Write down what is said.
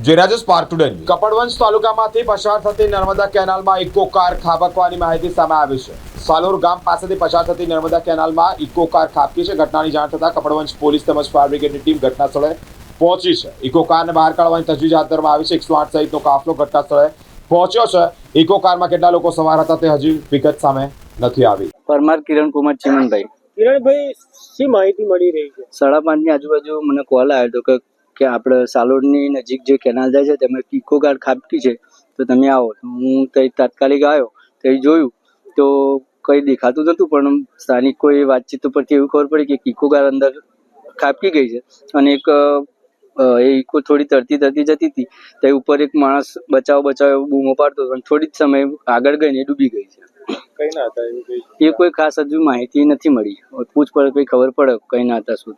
જેરાજ Spark Today Kapadvanj તાલુકામાંથી પસાર થતી નર્મદા કેનાલમાં ઇકો કાર ખાબકવાની માહિતી સામે આવી છે. સાલોર ગામ પાસેથી પસાર થતી નર્મદા કેનાલમાં ઇકો કાર ખાબકી છે. ઘટનાની જાણ થતાં કપડવંશ પોલીસ તેમજ ફાયર બ્રિગેડની ટીમ ઘટના સ્થળે પહોંચી છે. ઇકો કારને બહાર કાઢવાની તજવીજ હાથ ધરવામાં આવી છે. એકસો આઠ સહિતનો કાફલો ઘટના સ્થળે પહોંચ્યો છે. ઇકો કારમાં કેટલા લોકો સવાર હતા તે હજી વિગત સામે નથી આવી. પરમાર કિરણ કુમાર ચિમનભાઈ. કિરણભાઈ શી માહિતી મળી રહી છે? સાડા પાંચની આજુબાજુ મને કોલ આવ્યો હતો કે કે આપણે સાલોડની નજીક જે કેનાલ જાય છે તેમાં ઇકો ગાર્ડ ખાબકી છે તો તમે આવો. હું ત્યાં તાત્કાલિક આવ્યો ત્યાં જોયું તો કંઈ દેખાતું નહોતું પણ સ્થાનિકોએ વાતચીત ઉપરથી એવું ખબર પડી કે ઇકો ગાર્ડ અંદર ખાબકી ગઈ છે. અને એક એ ઇકો થોડી તરતી તરતી જતી હતી તે ઉપર એક માણસ બચાવ બચાવ એવું બૂમો પાડતો હતો અને થોડી જ સમય આગળ ગઈને એ ડૂબી ગઈ છે. કઈ ના હતા એ કોઈ ખાસ હજુ માહિતી નથી મળી. પૂછપરછ કંઈ ખબર પડે કઈ ના હતા શું.